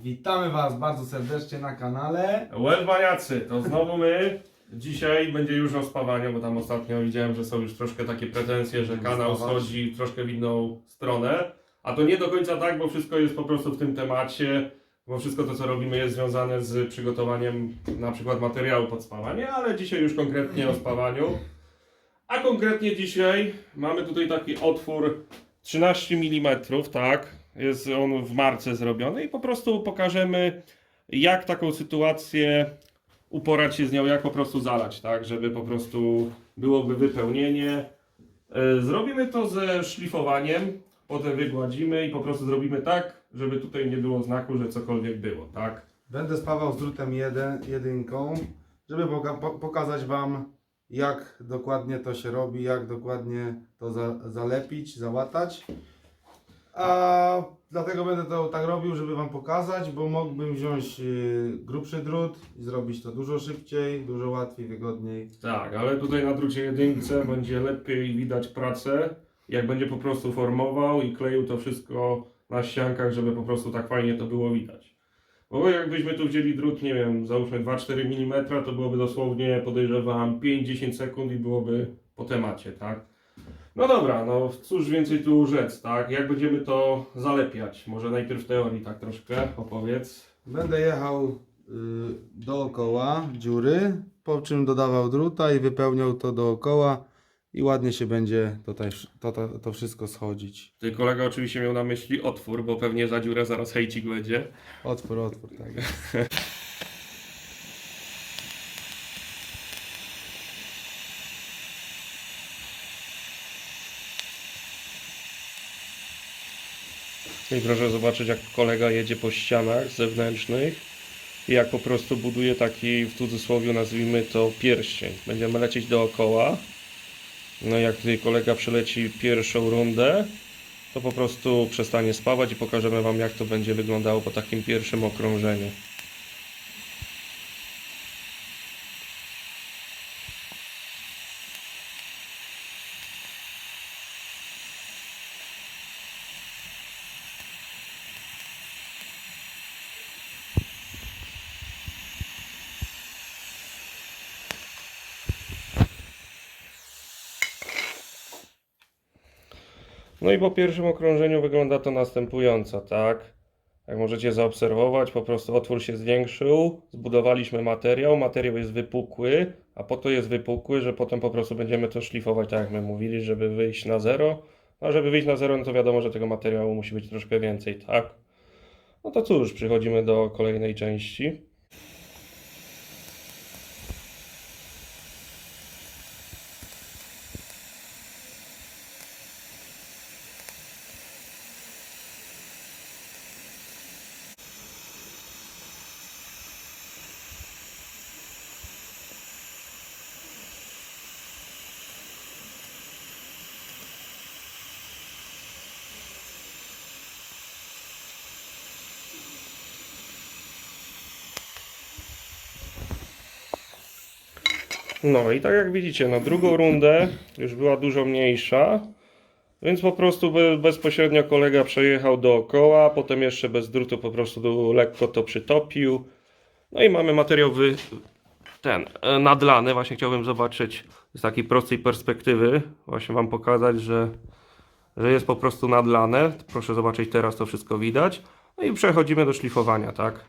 Witamy Was bardzo serdecznie na kanale. Łelwaniacy, to znowu my. Dzisiaj będzie już o spawaniu, bo tam ostatnio widziałem, że są już troszkę takie pretensje, że kanał Spawać. schodzi troszkę w inną stronę. A to nie do końca tak, bo wszystko jest po prostu w tym temacie, bo wszystko to, co robimy jest związane z przygotowaniem na przykład materiału pod spawanie, ale dzisiaj już konkretnie o spawaniu. A konkretnie dzisiaj mamy tutaj taki otwór 13 mm, tak? Jest on w marce zrobiony i po prostu pokażemy, jak taką sytuację uporać się z nią, jak po prostu zalać, tak? Żeby po prostu byłoby wypełnienie. E, Zrobimy to ze szlifowaniem, potem wygładzimy i po prostu zrobimy tak, żeby tutaj nie było znaku, że cokolwiek było, tak? Będę spawał z drutem jeden, jedynką, żeby poka- po- pokazać Wam, jak dokładnie to się robi, jak dokładnie to za- zalepić, załatać. A dlatego będę to tak robił, żeby Wam pokazać, bo mógłbym wziąć y, grubszy drut i zrobić to dużo szybciej, dużo łatwiej, wygodniej. Tak, ale tutaj na drucie jedynce będzie lepiej widać pracę, jak będzie po prostu formował i kleił to wszystko na ściankach, żeby po prostu tak fajnie to było widać. Bo jakbyśmy tu wzięli drut, nie wiem, załóżmy 2-4 mm, to byłoby dosłownie, podejrzewam, 5-10 sekund i byłoby po temacie, tak? No dobra, no cóż więcej tu rzec, tak? Jak będziemy to zalepiać? Może najpierw teorii tak troszkę opowiedz. Będę jechał y, dookoła dziury, po czym dodawał druta i wypełniał to dookoła i ładnie się będzie tutaj to, to, to wszystko schodzić. Ty kolega oczywiście miał na myśli otwór, bo pewnie za dziurę zaraz hejcik będzie. Otwór, otwór, tak. I proszę zobaczyć, jak kolega jedzie po ścianach zewnętrznych i jak po prostu buduje taki, w cudzysłowie nazwijmy to, pierścień. Będziemy lecieć dookoła. No jak tutaj kolega przeleci pierwszą rundę, to po prostu przestanie spawać i pokażemy Wam, jak to będzie wyglądało po takim pierwszym okrążeniu. No i po pierwszym okrążeniu wygląda to następująco, tak? Jak możecie zaobserwować, po prostu otwór się zwiększył, zbudowaliśmy materiał, materiał jest wypukły, a po to jest wypukły, że potem po prostu będziemy to szlifować, tak jak my mówili, żeby wyjść na zero. No, a żeby wyjść na zero, no to wiadomo, że tego materiału musi być troszkę więcej, tak? No to cóż, przechodzimy do kolejnej części. No i tak jak widzicie, na drugą rundę już była dużo mniejsza, więc po prostu be- bezpośrednio kolega przejechał dookoła, potem jeszcze bez drutu po prostu lekko to przytopił. No i mamy materiał wy... ten, e, nadlany, właśnie chciałbym zobaczyć z takiej prostej perspektywy, właśnie Wam pokazać, że, że jest po prostu nadlane. Proszę zobaczyć, teraz to wszystko widać. No i przechodzimy do szlifowania, tak?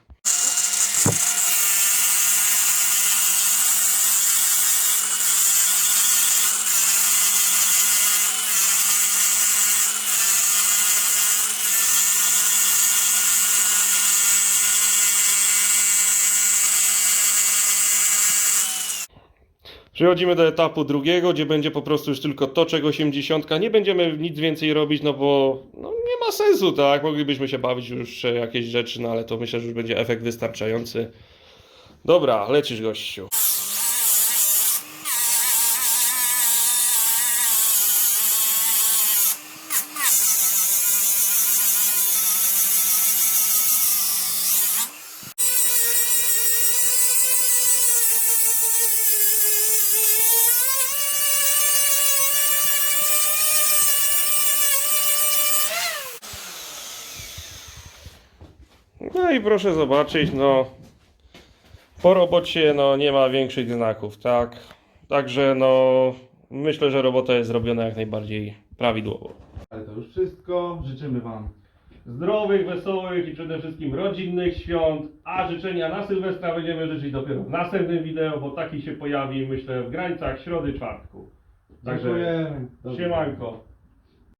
Przechodzimy do etapu drugiego, gdzie będzie po prostu już tylko toczek 80. Nie będziemy nic więcej robić, no bo no, nie ma sensu, tak? Moglibyśmy się bawić już jakieś rzeczy, no ale to myślę, że już będzie efekt wystarczający. Dobra, lecisz gościu. No i proszę zobaczyć, no po robocie no nie ma większych znaków, tak? Także no myślę, że robota jest zrobiona jak najbardziej prawidłowo. Ale to już wszystko. Życzymy Wam Zdrowych, wesołych i przede wszystkim rodzinnych świąt, a życzenia na Sylwestra będziemy życzyć dopiero w następnym wideo, bo taki się pojawi myślę w granicach środy, czwartku. Także Dziękujemy. Siemanko.